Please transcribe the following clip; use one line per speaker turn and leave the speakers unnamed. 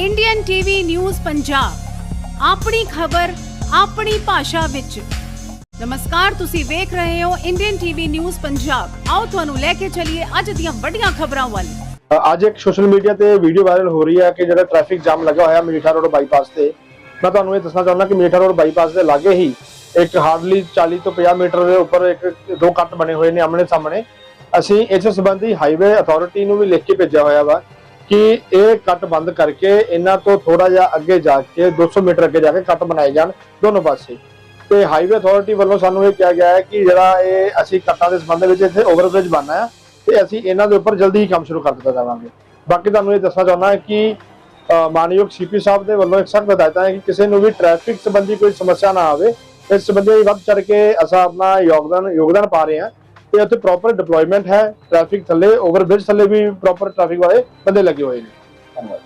Indian TV news Punjab ਆਪਣੀ ਖਬਰ, ਆਪਣੀ ਭਾਸ਼ਾ ਵਿੱਚ। ਨਮਸਕਾਰ, ਤੁਸੀਂ ਵੇਖ ਰਹੇ ਹੋ ਇੰਡੀਅਨ ਟੀਵੀ ਨਿਊਜ਼ ਪੰਜਾਬ ਆਓ ਤੁਹਾਨੂੰ ਲੈ ਕੇ ਚੱਲੀਏ ਅੱਜ ਦੀਆਂ ਵੱਡੀਆਂ ਖਬਰਾਂ ਵੱਲ।
ਅੱਜ ਇੱਕ ਸੋਸ਼ਲ ਮੀਡੀਆ ਤੇ ਵੀਡੀਓ ਵਾਇਰਲ ਹੋ ਰਹੀ ਹੈ ਕਿ ਜਿਹੜਾ ਟ੍ਰੈਫਿਕ ਜਾਮ ਲੱਗਾ ਹੋਇਆ ਮੀਠਾ ਰੋਡ ਬਾਈਪਾਸ ਤੇ। ਮੈਂ ਤੁਹਾਨੂੰ ਇਹ ਦੱਸਣਾ ਚਾਹੁੰਦਾ ਕਿ ਮੀਠਾ ਰੋਡ ਬਾਈਪਾਸ ਦੇ ਲਾਗੇ ਹੀ ਇੱਕ ਹਾਰਡਲੀ 40 ਤੋਂ 50 ਮੀਟਰ ਦੇ ਉੱਪਰ ਇੱਕ, ਦੋ ਕੱਟ ਬਣੇ ਹੋਏ ਨੇ ਆਮਣੇ ਸਾਹਮਣੇ। ਅਸੀਂ ਇਸ ਸੰਬੰਧੀ ਹਾਈਵੇ ਅਥਾਰਟੀ ਨੂੰ ਵੀ ਲਿਖ ਕੇ ਭੇਜਿਆ ਹੋਇਆ ਵਾ ਕਿ ਇਹ ਕੱਟ ਬੰਦ ਕਰਕੇ ਇਹਨਾਂ ਤੋਂ ਥੋੜਾ ਜਿਹਾ ਅੱਗੇ ਜਾ ਕੇ 200 ਮੀਟਰ ਅੱਗੇ ਜਾ ਕੇ ਕੱਟ ਬਣਾਏ ਜਾਣ ਦੋਨੋਂ ਪਾਸੇ। ਤੇ ਹਾਈਵੇ ਅਥਾਰਟੀ ਵੱਲੋਂ ਸਾਨੂੰ ਇਹ ਕਿਹਾ ਗਿਆ ਹੈ ਕਿ ਜਿਹੜਾ ਇਹ ਅਸੀਂ ਕੱਟਾਂ ਦੇ ਸੰਬੰਧ ਵਿੱਚ ਇੱਥੇ ਓਵਰਬ੍ਰਿਜ ਬਣਨਾ ਹੈ ਤੇ ਅਸੀਂ ਇਹਨਾਂ ਦੇ ਉੱਪਰ ਜਲਦੀ ਹੀ ਕੰਮ ਸ਼ੁਰੂ ਕਰ ਦਿੱਤਾ ਜਾਵਾਂਗੇ। ਬਾਕੀ ਤੁਹਾਨੂੰ ਇਹ ਦੱਸਣਾ ਚਾਹੁੰਦਾ ਕਿ ਅ, ਮਾਨਯੋਗ ਸੀਪੀ ਸਾਹਿਬ ਦੇ ਵੱਲੋਂ ਇੱਕ ਸਖਤ ਹਦਾਇਤਾਂ ਹੈ ਕਿ ਕਿਸੇ ਨੂੰ ਵੀ ਟ੍ਰੈਫਿਕ ਸੰਬੰਧੀ ਕੋਈ ਸਮੱਸਿਆ ਨਾ ਆਵੇ। ਇਸ ਸੰਬੰਧੀ ਵੱਧ ਚੜ ਕੇ ਅਸਾਂ ਆਪਣਾ ਯੋਗਦਾਨ ਯੋਗਦਾਨ ਪਾ ਰਹੇ ਹਾਂ। ਤੇ ਉੱਥੇ ਪ੍ਰੋਪਰ ਡਿਪਲੋਇਮੈਂਟ ਹੈ ਟ੍ਰੈਫਿਕ ਥੱਲੇ ਓਵਰਬ੍ਰਿਜ ਥੱਲੇ ਵੀ ਪ੍ਰੋਪਰ ਟ੍ਰੈਫਿਕ ਵਾਲੇ ਬੰਦੇ ਲੱਗੇ ਹੋਏ ਨੇ। ਧੰਨਵਾਦ।